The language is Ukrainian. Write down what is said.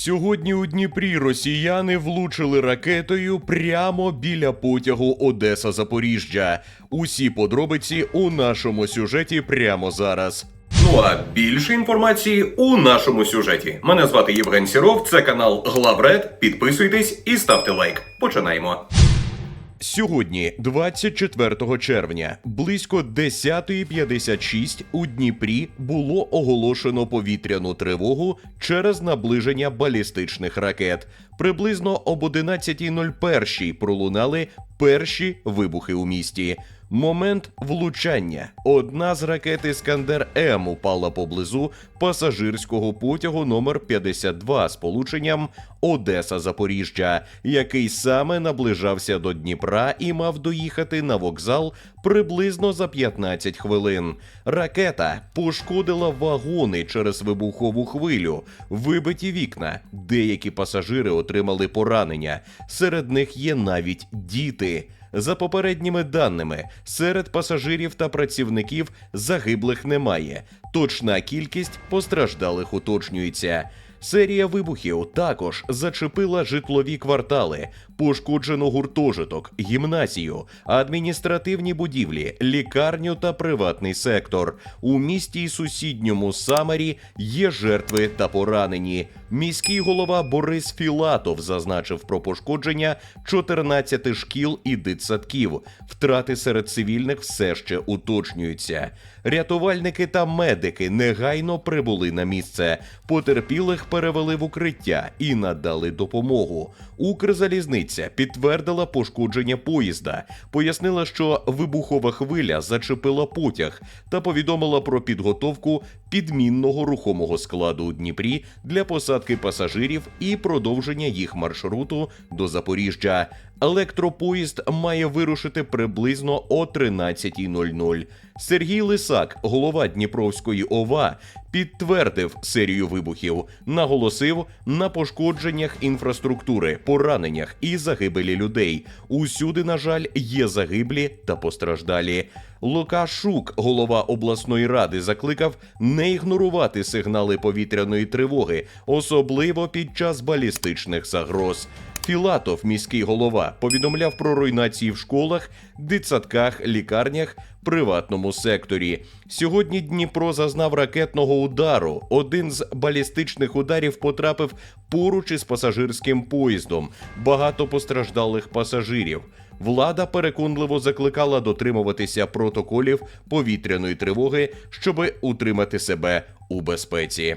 Сьогодні у Дніпрі росіяни влучили ракетою прямо біля потягу Одеса Запоріжжя. Усі подробиці у нашому сюжеті прямо зараз. Ну а більше інформації у нашому сюжеті. Мене звати Євген Сіров, це канал Главред. Підписуйтесь і ставте лайк. Починаємо. Сьогодні, 24 червня, близько 10.56 у Дніпрі було оголошено повітряну тривогу через наближення балістичних ракет. Приблизно об 11.01 пролунали перші вибухи у місті. Момент влучання. Одна з ракет Іскандер М упала поблизу пасажирського потягу номер 52 з полученням Одеса Запоріжжя, який саме наближався до Дніпра і мав доїхати на вокзал приблизно за 15 хвилин. Ракета пошкодила вагони через вибухову хвилю, вибиті вікна. Деякі пасажири отримали поранення. Серед них є навіть діти. За попередніми даними, серед пасажирів та працівників загиблих немає. Точна кількість постраждалих уточнюється. Серія вибухів також зачепила житлові квартали, пошкоджено гуртожиток, гімназію, адміністративні будівлі, лікарню та приватний сектор. У місті й сусідньому Самарі є жертви та поранені. Міський голова Борис Філатов зазначив про пошкодження 14 шкіл і дитсадків. Втрати серед цивільних все ще уточнюються. Рятувальники та медики негайно прибули на місце. Потерпілих перевели в укриття і надали допомогу. Укрзалізниця підтвердила пошкодження поїзда, пояснила, що вибухова хвиля зачепила потяг та повідомила про підготовку підмінного рухомого складу у Дніпрі для посадки пасажирів і продовження їх маршруту до Запоріжжя. Електропоїзд має вирушити приблизно о 13.00. Сергій Лисак, голова Дніпровської ОВА, підтвердив серію вибухів, наголосив на пошкодженнях інфраструктури, пораненнях і загибелі людей. Усюди, на жаль, є загиблі та постраждалі. Лука Шук, голова обласної ради, закликав не ігнорувати сигнали повітряної тривоги, особливо під час балістичних загроз. Філатов, міський голова, повідомляв про руйнації в школах, дитсадках, лікарнях, приватному секторі. Сьогодні Дніпро зазнав ракетного удару. Один з балістичних ударів потрапив поруч із пасажирським поїздом. Багато постраждалих пасажирів. Влада переконливо закликала дотримуватися протоколів повітряної тривоги, щоби утримати себе у безпеці.